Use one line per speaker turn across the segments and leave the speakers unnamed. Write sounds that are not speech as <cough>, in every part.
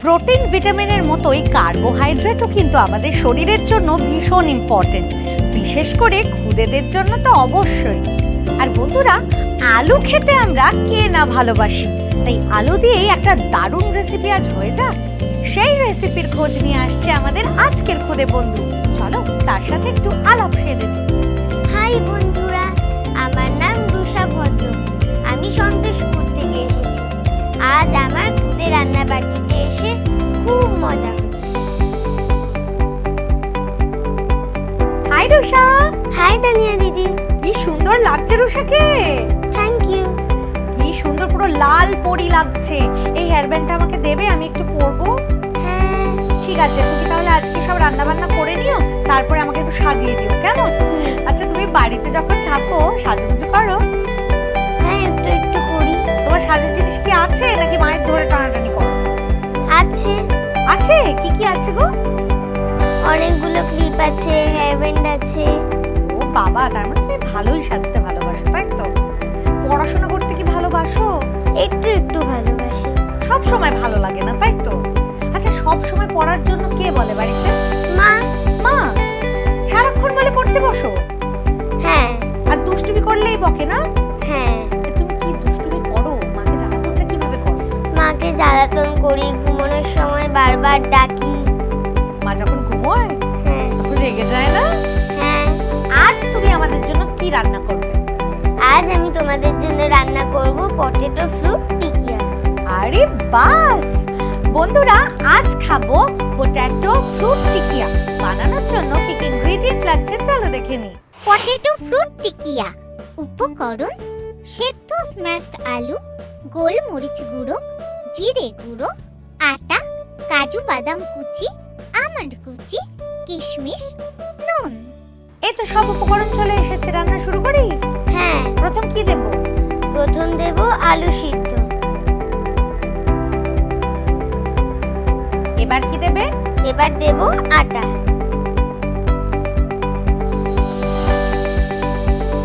Protein, ভিটামিনের মতোই কার্বোহাইড্রেটও কিন্তু আমাদের শরীরের জন্য ভীষণ ইম্পর্টেন্ট বিশেষ করে খুদেদের জন্য তো অবশ্যই। আর বন্ধুরা, আলু খেতে আমরা কে না ভালোবাসি? তাই আলু দিয়েই একটা দারুণ রেসিপি আজ হয়ে যাক। সেই রেসিপির খোঁজ নিয়ে আসছে আমাদের আজকের খুদে বন্ধু। তার সাথে একটু আলাপ সেরে নিই
হাই বন্ধুরা আমার নাম রুষা ভদ্র। আমি সন্তোষপুর থেকে এসেছি। আজ আমার খুদে রান্না বাটিতে এসে খুব মজা হচ্ছে।
হাই রুষা।
হাই দানিয়া দিদি।
কি সুন্দর লাগছে রুষাকে।
থ্যাংক ইউ
কি সুন্দর পুরো লাল পরি লাগছে। এই হেয়ার ব্যান্ডটা আমাকে দেবে আমি একটু পরবো।
হ্যাঁ।
ঠিক আছে তুমি তাহলে আজকে সব রান্না বান্না করে নিও তারপরে আমাকে একটু সাজিয়ে দিও কেমন? আচ্ছা তুমি বাড়িতে যখন থাকো সাজুগুজু করো?
হ্যাঁ একটু একটু করি।
তোমার সাজের জিনিস কি আছে নাকি মায়ের ধরে টানাটানি করো?
আছে।
আছে? কি কি আছে গো?
অনেকগুলো ক্লিপ আছে হেয়ার ব্যান্ড আছে।
ও বাবা তার মানে তুমি ভালোই সাজতে ভালোবাসো তাই তো? পড়াশোনা করতে কি ভালোবাসো?
একটু একটু ভালোবাসি।
সব সময় ভালো লাগে না তাই তো? আচ্ছা সব সময় পড়ার জন্য কে বলে বাড়িতে?
মা।
মা সারাক্ষণ বলে পড়তে বসো।
হ্যাঁ।
আর দুষ্টুমি করলেই বকে না?
হ্যাঁ।
তুমি কি দুষ্টুমি করো? মাকে জ্বালাতনটা কীভাবে করো?
মাকে জ্বালাতন করি ঘুমানোর সময় বারবার ডাকি।
মা যখন ঘুমোয়
হ্যাঁ।
তখন রেগে যায় না?
হ্যাঁ।
আজ তুমি আমাদের জন্য কি রান্না করবে?
আজ আমি তোমাদের জন্য রান্না করব পটেটো ফ্রুট টিকিয়া।
আরে বাস! বন্ধুরা আজ খাব পোট্যাটো ফ্রুট টিকিয়া। বানানোর জন্য কি কি ইনগ্রেডিয়েন্ট লাগছে চলো দেখে নিই।
পটেটো ফ্রুট টিকিয়া উপকরণ সেদ্ধ স্ম্যাশড আলু গোলমরিচ গুঁড়ো জিরে গুঁড়ো আটা কাজু বাদাম কুচি আমন্ড কুচি কিশমিশ নুন।
এই তো সব উপকরণ চলে এসেছে রান্না শুরু করি?
হ্যাঁ।
প্রথম কি দেব?
প্রথম দেব আলু সিদ্ধ।
এবার কি দেবে?
এবার দেব আটা।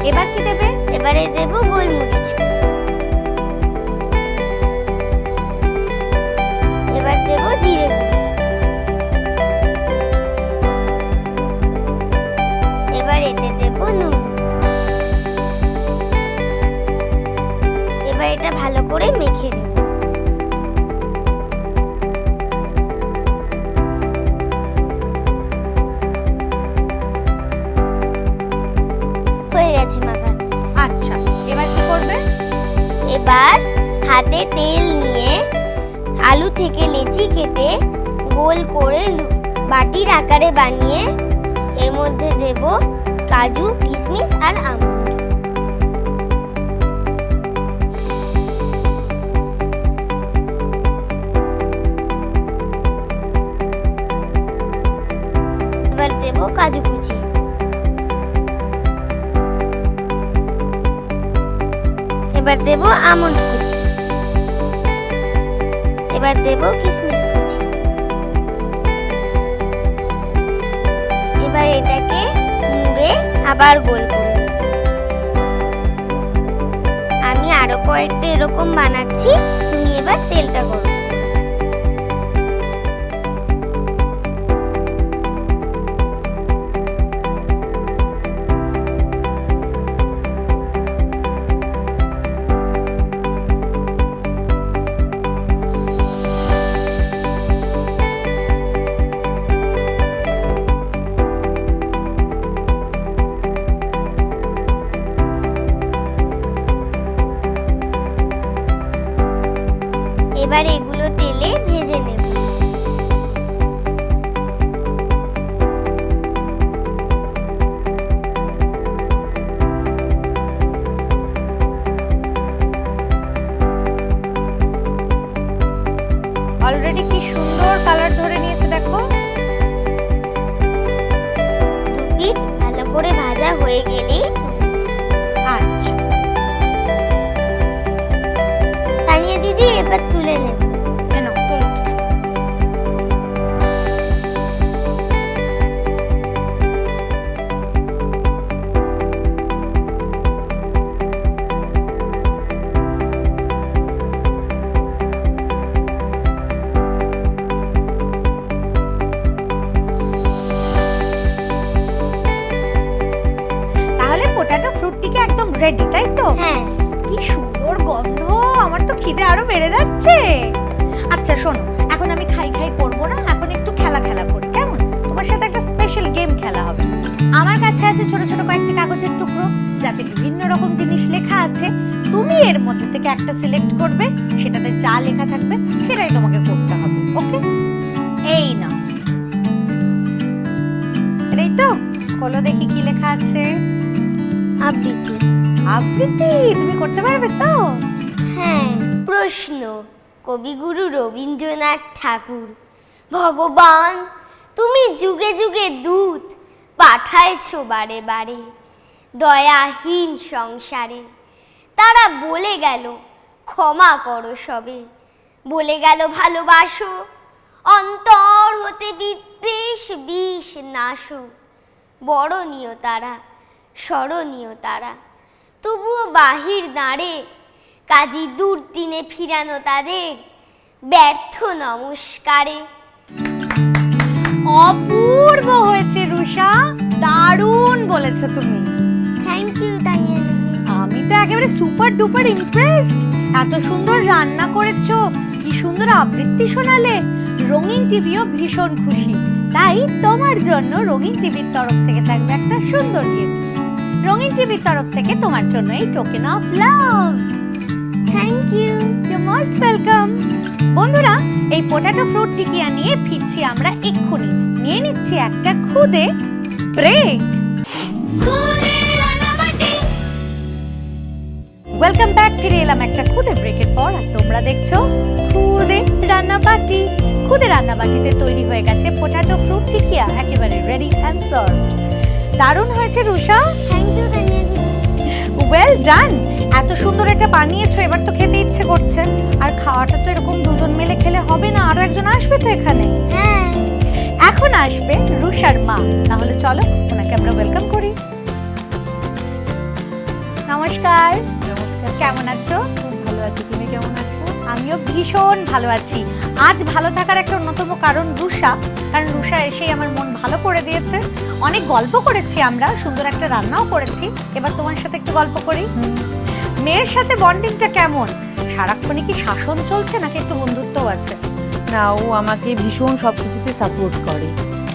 এবার কি দেবে?
এবারে দেব গোলমরিচ। এবার দেব জিরে এবার এতে দেব নুন। এবার এটা ভালো করে মেখে নেব
এবার
হাতে তেল নিয়ে আলু থেকে লেচি কেটে গোল করে বাটির আকারে বানিয়ে এর মধ্যে দেব কাজু, কিশমিশ আর আমন্ড এবার দেব আমন্ড কুচি এবার দেব কিশমিশ কুচি এবার এটাকে মুড়ে আবার গোল করে আমি আরও কয়েকটা এরকম বানাচ্ছি, তুমি এবার তেলটা করো। এবার এগুলো তেলে ভেজে নেব।
যাতে বিভিন্ন রকম জিনিস লেখা আছে তুমি এর মধ্যে থেকে একটা সিলেক্ট করবে সেটাতে যা লেখা থাকবে সেটাই তোমাকে করতে হবে ওকে এই না এই তো খোলো দেখি কি লেখা আছে।
আবৃত্তি।
আবৃত্তি তুমি করতে পারবে তো?
হ্যাঁ প্রশ্ন। কবিগুরু রবীন্দ্রনাথ ঠাকুর ভগবান তুমি যুগে যুগে দূত পাঠাইছো বারে বারে। দয়াহীন সংসারে। তারা বলে গেল, ক্ষমা করো সবে। বলে গেল, ভালোবাসো, অন্তর হতে বিদ্বেষ, বিষ নাশো। বড়নীয় তারা, স্মরণীয় তারা। তবুও বাহির দাঁড়ে কাজী দুর্দিনে ফিরানো তাদের ব্যর্থ নমস্কারে।
অপূর্ব হয়েছে রুষা, দারুণ বলেছ তুমি। তো একেবারে সুপার ডুপার ইমপ্রেসড এত সুন্দর রান্না করেছ কি সুন্দর আবৃত্তি শোনালে। রঙিন টিভিও ভীষণ খুশি। তাই তোমার জন্য রঙিন টিভির তরফ থেকে থাকবে একটা সুন্দর গিফট রঙিন টিভির তরফ থেকে তোমার জন্য এই token of love
thank you
you most welcome বন্ধুরা এই পোটাটো ফ্রুট টিকিয়া নিয়ে ফিরছি আমরা এক্ষুনি। নিয়ে নিচ্ছি একটা খুদে ব্রেক ওয়েলকাম ব্যাক ফিরে এলাম একটা খুদে ব্রেকের পর আর তোমরা দেখছ খুদে রান্না বাটি খুদে রান্না বাটিতে তৈরি হয়ে গেছে পোটাটো ফ্রুট টিকিয়া একেবারে রেডি অ্যান্ড সার্ভড দারুণ হয়েছে Rusha
thank you
well done এত সুন্দর এটা বানিয়েছো এবার তো খেতে ইচ্ছে করছে। আর খাওয়াটা তো এরকম দুজন মিলে খেলে হবে না আরও একজন আসবে তো এখানে।
হ্যাঁ।
এখন আসবে রুষার মা। তাহলে চলো ওনাকে আমরা ওয়েলকাম করি। নমস্কার। কেমন আছো?
খুব ভালো আছি। তুমি কেমন আছো?
আমিও ভীষণ ভালো আছি। আজ ভালো থাকার একটা অন্যতম কারণ রুষা। কারণ রুষা এসেই আমার মন ভালো করে দিয়েছে। অনেক গল্প করেছি আমরা সুন্দর একটা রান্নাও করেছি। এবার তোমার সাথে একটু গল্প করি। মেয়ের সাথে বন্ডিংটা কেমন? সারাক্ষণই কি শাসন চলছে নাকি একটু বন্ধুত্বও আছে?
না ও আমাকে ভীষণ সব কিছুতে সাপোর্ট করে।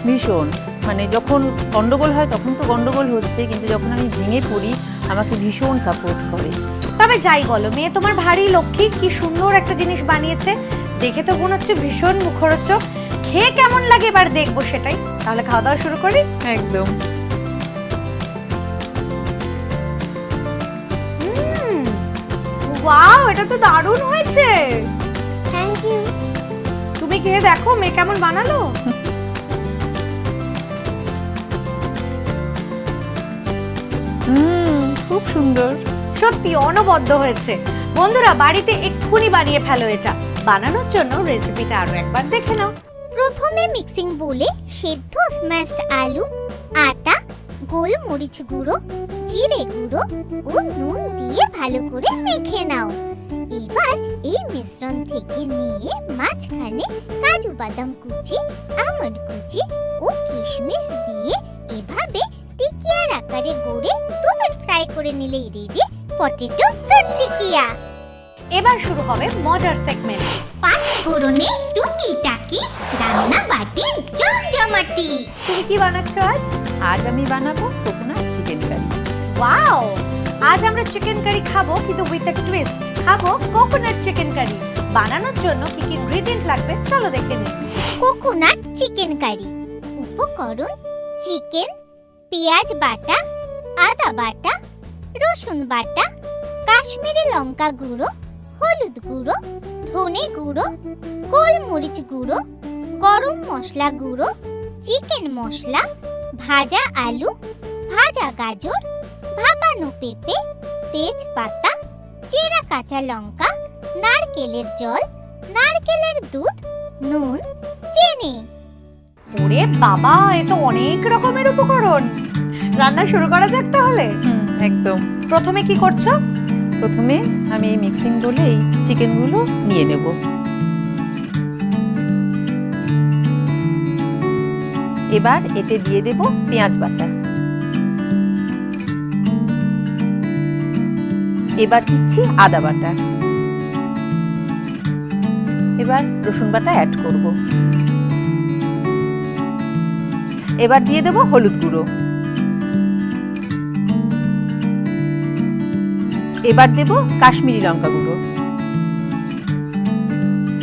ভীষণ। মানে যখন গন্ডগোল হয় তখন তো গন্ডগোল হচ্ছে কিন্তু যখন আমি ভেঙে পড়ি আমাকে ভীষণ সাপোর্ট করে।
তবে যাই বলো মেয়ে তোমার ভারী লক্ষ্মী কি সুন্দর একটা জিনিস বানিয়েছে। দেখে তো মনে হচ্ছে ভীষণ মুখরোচক। খেয়ে কেমন লাগে এবার দেখব সেটাই। তাহলে খাওয়া দাওয়া শুরু করি?
একদম।
ওয়াও এটা তো দারুণ হয়েছে।
থ্যাংক ইউ
তুমি খেয়ে দেখো মেয়ে কেমন বানালো।
হুম খুব সুন্দর।
সত্যি অনবদ্য হয়েছে। বন্ধুরা, বাড়িতে এক্ষুনি বানিয়ে ফেলো এটা। বানানোর জন্য রেসিপিটা আরও একবার দেখে নাও।
প্রথমে মিক্সিং বোলে সেদ্ধ স্ম্যাশড আলু, আটা, গোলমরিচ গুঁড়ো, জিরে গুঁড়ো ও নুন দিয়ে ভালো করে মেখে নাও। এবার এই মিশ্রণ থেকে নিয়ে মাঝখানে কাজু বাদাম কুচি, আমন্ড কুচি ও কিশমিশ দিয়ে এভাবে টিকিয়ার আকারে গড়ে দুবার ফ্রাই করে নিলেই রেডি পটেটো টিকিয়া
এবার শুরু হবে মজার সেগমেন্ট
পাঁচ ফোড়নে টুকি টাকি রান্না বাটি জমজমাটি।
তুমি কি বানাচ্ছো আজ?
আজ আমি বানাবো কোকোনাট চিকেন কারি
ওয়াও আজ আমরা চিকেন কারি খাব কিন্তু উইথ আ টুইস্ট খাব কোকোনাট চিকেন কারি বানানোর জন্য কি কি ইনগ্রেডিয়েন্ট লাগবে চলো দেখে নিই।
কোকোনাট চিকেন কারি উপকরণ চিকেন পেঁয়াজ বাটা আদা বাটা রসুন বাটা, কাশ্মীরি লঙ্কা গুঁড়ো, হলুদ গুঁড়ো, ধনে গুঁড়ো, গোলমরিচ গুঁড়ো, গরম মশলা গুঁড়ো, চিকেন মশলা, ভাজা আলু, ভাজা গাজর, ভাপানো পেঁপে, তেজপাতা, চেরা কাঁচা লঙ্কা, নারকেলের জল, নারকেলের দুধ, নুন, চিনি।
ওরে বাবা, এ তো অনেক রকমের উপকরণ। রান্না শুরু করা যাক তাহলে?
একদম।
প্রথমে কি করছ?
প্রথমে আমি এই মিক্সিং বলে এই চিকেনগুলো নিয়ে নেব। এবার এতে দিয়ে দেব পেঁয়াজ বাটা। এবার দিচ্ছি আদা বাটা। এবার রসুন বাটা অ্যাড করব। এবার দিয়ে দেবো হলুদ গুঁড়ো। এবার দেব কাশ্মীরি লঙ্কা গুঁড়ো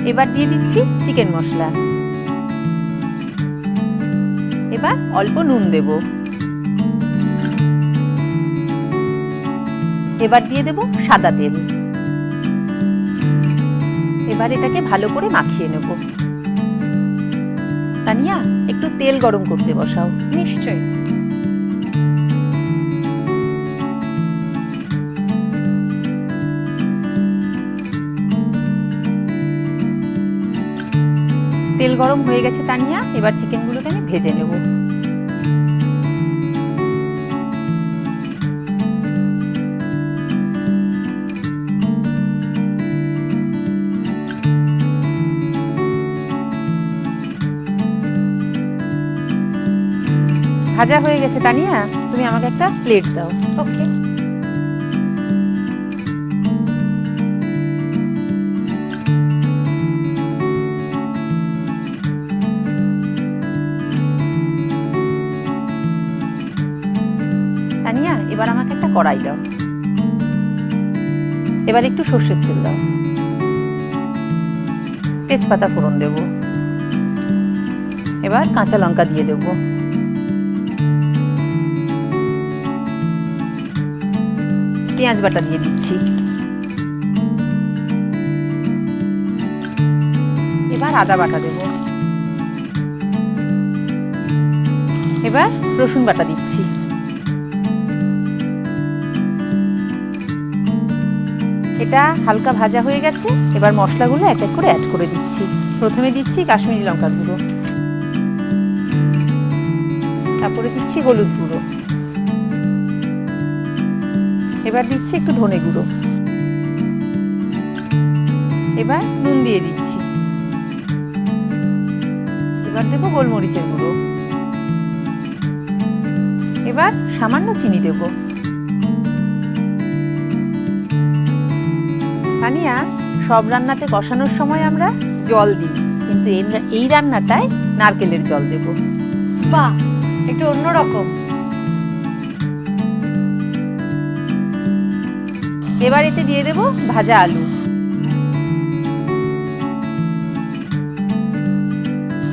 এবার দিয়ে দিচ্ছি চিকেন মশলা। এবার অল্প নুন দেব। এবার দিয়ে দেব সাদা তেল। এবার এটাকে ভালো করে মাখিয়ে নেব। তানিয়া, একটু তেল গরম করতে বসাও।
নিশ্চয়ই।
তেল গরম হয়ে গেছে তানিয়া, এবার চিকেনগুলোকে আমি ভেজে নেব। ভাজা হয়ে গেছে তানিয়া, তুমি আমাকে একটা প্লেট দাও।
ওকে
এবার আমাকে একটা কড়াই দাও। এবার একটু সর্ষের তেল দাও। তেজপাতা ফোড়ন দেব। এবার কাঁচা লঙ্কা দিয়ে দেব। পেঁয়াজ বাটা দিয়ে দিচ্ছি। এবার আদা বাটা দেব। এবার রসুন বাটা দিচ্ছি। এটা হালকা ভাজা হয়ে গেছে, এবার মশলাগুলো এক এক করে অ্যাড করে দিচ্ছি। প্রথমে দিচ্ছি কাশ্মীরি লঙ্কার গুঁড়ো। তারপরে দিচ্ছি হলুদ গুঁড়ো। এবার দিচ্ছি একটু ধনে গুঁড়ো। এবার নুন দিয়ে দিচ্ছি। এবার দেবো গোলমরিচের গুঁড়ো। এবার সামান্য চিনি দেবো। তানিয়া সব রান্নাতে কষানোর সময় আমরা জল দিই। কিন্তু এই রান্নাটায় নারকেলের জল দেব।
বাহ একটু অন্যরকম।
এবার এতে দিয়ে দেব ভাজা আলু।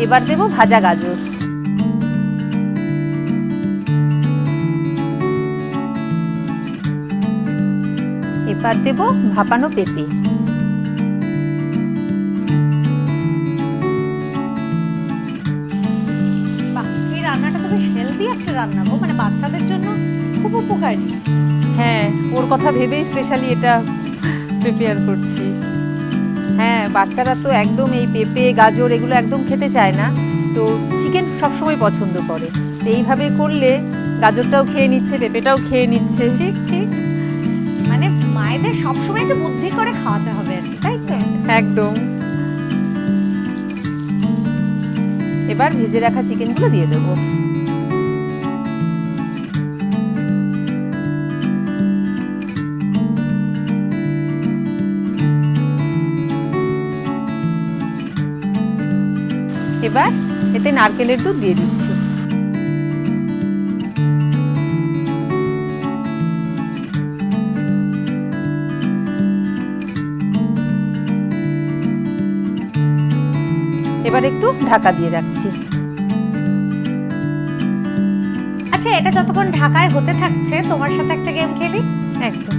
এবার দেব ভাজা গাজর। এবার দেব ভাপানো পেঁপে।
এই রান্নাটা তো বেশ হেলদি একটা রান্না গো মানে বাচ্চাদের জন্য খুব উপকারী।
হ্যাঁ ওর কথা ভেবেই স্পেশালি এটা প্রিপেয়ার করছি। হ্যাঁ বাচ্চারা তো একদম এই পেঁপে গাজর এগুলো একদম খেতে চায় না তো চিকেন সবসময় পছন্দ করে। তো এইভাবে করলে গাজরটাও খেয়ে নিচ্ছে পেঁপেটাও খেয়ে নিচ্ছে।
ঠিক ঠিক। মানে মায়েদের সবসময় একটু বুদ্ধি করে খাওয়াতে হবে আর কি, তাই তো?
একদম। এবার ভেজে রাখা চিকেনগুলো দিয়ে দেবো। এবার এতে নারকেলের দুধ দিয়ে দিচ্ছি। এবার একটু ঢাকা দিয়ে রাখছি।
আচ্ছা এটা যতক্ষণ ঢাকায় হতে থাকছে তোমার সাথে একটা গেম খেলি?
একদম।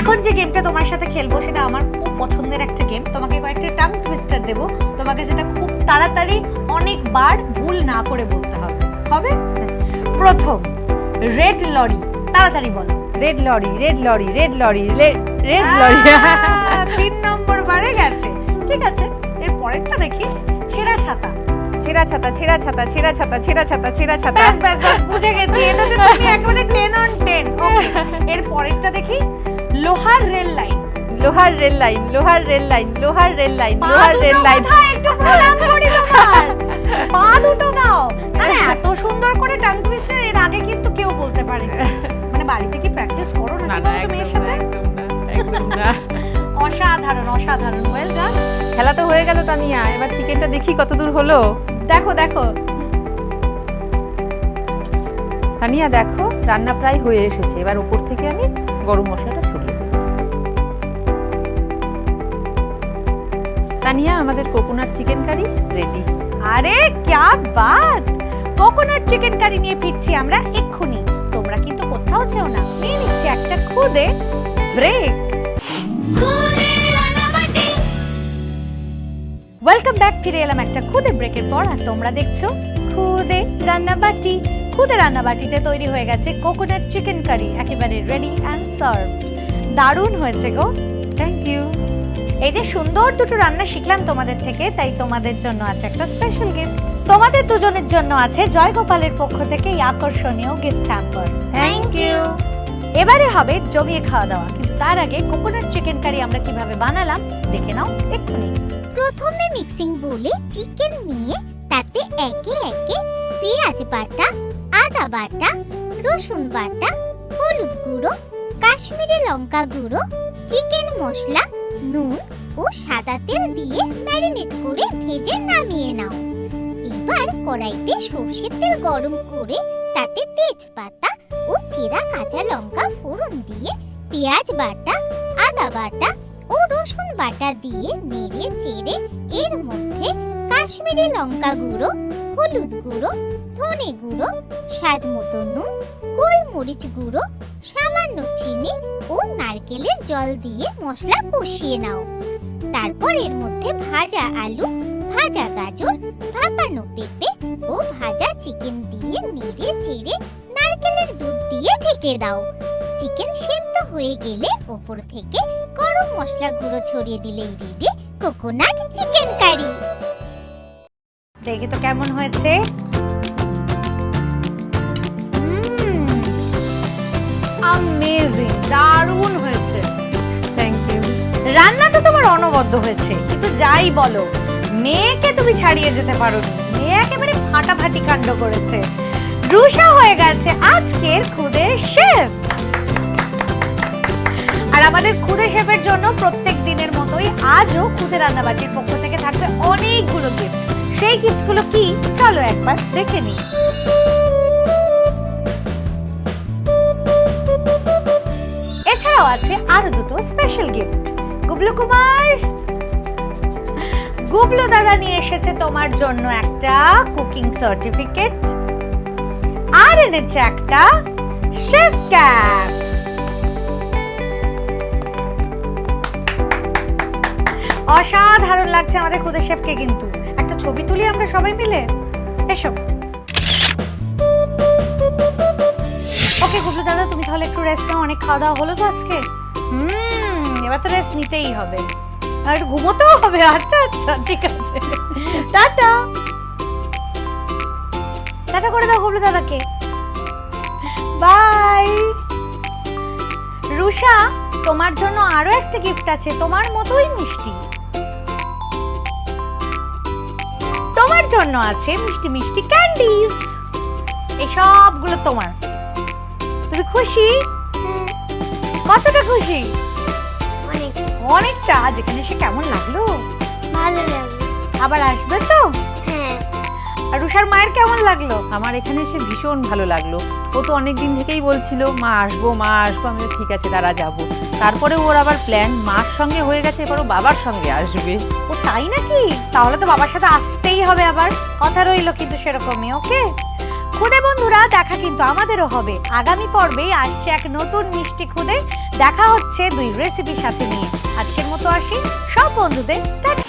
এখন যে গেমটা তোমার সাথে খেলব সেটা আমার খুব পছন্দের একটা গেম তোমাকে কয়েকটা টাং টুইস্টার দেবো। তোমাকে যেটা খুব তাড়াতাড়ি অনেকবার ভুল না করে বলতে হবে। হবে? প্রথম রেড লরি তাড়াতাড়ি বলো।
Red lorry red lorry red lorry red lorry
তিন নম্বর বারে গেছে। ঠিক আছে এর পরেরটা দেখি। ছেঁড়া ছাতা।
ছেঁড়া ছাতা ছেঁড়া ছাতা ছেঁড়া ছাতা ছেঁড়া ছাতা ছেঁড়া ছাতা।
ব্যাস ব্যাস ব্যাস বুঝে গেছি। এটাতে তুমি <laughs> একেবারে টেন অন টেন এর পরেরটা দেখি। লোহার রেল লাইন।
লোহার রেল লাইন লোহার রেল লাইন লোহার রেল লাইন লোহার রেল লাইন।
কোথায়? একটু প্রণাম করি তোমার। পা দুটো দাও। মানে <laughs> এত সুন্দর করে টাং টুইস্টার এর আগে কিন্তু কেউ বলতে পারে <laughs> মানে বাড়িতে কি প্র্যাকটিস করো
না
বলো মেয়ের সাথে?
একদম না একদম না।
অসাধারণ অসাধারণ। ওয়েল ডান
খেলা তো হয়ে গেল তানিয়া এবার চিকেনটা দেখি কত দূর হলো।
দেখো দেখো।
তানিয়া দেখো রান্না প্রায় হয়ে এসেছে। এবার উপর থেকে আমি গরম মশলাটা ছড়িয়ে দেব। তানিয়া আমাদের কোকোনাট চিকেন কারি রেডি
আরে ক্যা বাত! কোকোনাট চিকেন কারি নিয়ে ফিরছি আমরা এক্ষুনি। তোমরা কিন্তু কোথাও যেও না। নিয়ে নিচ্ছি একটা খুদে ব্রেক ওয়েলকাম ব্যাক ফিরে এলাম একটা খুদে ব্রেকের পর আর তোমরা দেখছ খুদে রান্নাবাটি। খুদে রান্নাবাটিতে তৈরি হয়ে গেছে কোকোনাট চিকেন কারি একেবারে রেডি অ্যান্ড সার্ভড দারুণ হয়েছে গো।
থ্যাংক ইউ
এই যে সুন্দর দুটো রান্না শিখলাম তোমাদের থেকে তাই তোমাদের জন্য আছে একটা স্পেশাল গিফট তোমাদের দুজনের জন্য আছে জয় গোপালের পক্ষ থেকে এই আকর্ষণীয় গিফট হ্যাম্পার
থ্যাংক ইউ
এবারে হবে জমিয়ে খাওয়া দাওয়া। কিন্তু তার আগে কোকোনাট চিকেন কারি আমরা কীভাবে বানালাম, দেখে নাও এক্ষুনি।
প্রথমে মিক্সিং বলে চিকেন নিয়ে তাতে একে একে পেঁয়াজ বাটা, আদা বাটা, রসুন বাটা, হলুদ গুঁড়ো, কাশ্মীরি লঙ্কা গুঁড়ো চিকেন মশলা, নুন ও সাদা তেল দিয়ে ম্যারিনেট করে ভেজে নামিয়ে নাও। এবার কড়াইতে সর্ষের তেল গরম করে তাতে তেজপাতা ও চেরা কাঁচা লঙ্কা ফোড়ন দিয়ে, পেঁয়াজ বাটা, আদা বাটা ও রসুন বাটা দিয়ে নেড়ে চেড়ে এর মধ্যে কাশ্মীরি লঙ্কা গুঁড়ো, হলুদ গুঁড়ো, ধনে গুঁড়ো, স্বাদ মতো নুন, গোলমরিচ গুঁড়ো, সামান্য চিনি ও নারকেলের জল দিয়ে মশলা কষিয়ে নাও। তারপর এর মধ্যে ভাজা আলু, ভাজা গাজর, ভাপানো পেঁপে ও ভাজা চিকেন দিয়ে নেড়ে চেড়ে নারকেলের দুধ দিয়ে ঢেকে দাও। চিকেন সেদ্ধ হয়ে গেলে ওপর থেকে গরম মশলা গুঁড়ো ছড়িয়ে দিলেই রেডি কোকোনাট চিকেন কারি
দেখে তো কেমন হয়েছে? আমেজিং দারুণ হয়েছে।
থ্যাংক ইউ
রান্না তো তোমার অনবদ্য হয়েছে কিন্তু যাই বলো মেয়েকে তুমি ছাড়িয়ে যেতে পারো মেয়ে একেবারে ফাটাফাটি কাণ্ড করেছে। রুষা হয়ে গেছে আজকের খুদে শেফ। আর আমাদের খুদে শেফের জন্য প্রত্যেক দিনের মতোই আজও খুদে রান্নাবাটির পক্ষ থেকে থাকবে অনেকগুলো গিফট সেই গিফটগুলো কি? চলো একবার দেখে নিই। এছাড়াও আছে আরও দুটো স্পেশাল গিফট গুবলু কুমার, গুবলু দাদা নিয়ে এসেছে তোমার জন্য একটা কুকিং সার্টিফিকেট আর এনেছে একটা শেফ ক্যাপ। অসাধারণ লাগছে আমাদের খুদে শেফকে কিন্তু। একটা ছবি তুলি আমরা সবাই মিলে? এসো। ওকে গুবলু দাদা, তুমি তাহলে একটু রেস্ট নাও, অনেক খাওয়া দাওয়া হলো তো আজকে। হুম, এবার তো রেস্ট নিতেই হবে। আর একটু ঘুমোতেও হবে। আচ্ছা আচ্ছা ঠিক আছে। টাটা। টাটা করে দাও গুবলু দাদাকে। বাই রুষা তোমার জন্য আরও একটা গিফট আছে তোমার মতোই মিষ্টি। তোমার জন্য আছে মিষ্টি মিষ্টি ক্যান্ডিজ এই সবগুলো তোমার। তুমি খুশি? কতটা খুশি?
অনেক।
অনেকটা যেখানে সে কেমন লাগল?
ভালো লাগল।
আবার আসবে তো? আর রুষার মায়ের কেমন লাগল?
আমার এখানে এসে ভীষণ ভালো লাগল। ও তো অনেক দিন থেকেই বলছিল মা আসব মা আসব। আমি ঠিক আছে তারা যাব। তারপরে ওর আবার প্ল্যান মার সঙ্গে হয়ে গেছে এবার ও বাবার সঙ্গে আসবে।
ও তাই নাকি? তাহলে তো বাবার সাথে আসতেই হবে আবার। কথা রইল কিন্তু সেরকমই ওকে? খুদে বন্ধুরা দেখা কিন্তু আমাদেরও হবে। আগামী পর্বে আসছে এক নতুন মিষ্টি খুদে। দেখা হচ্ছে দুই রেসিপির সাথে নিয়ে। আজকের মতো আসি। সব বন্ধুদের টাটা।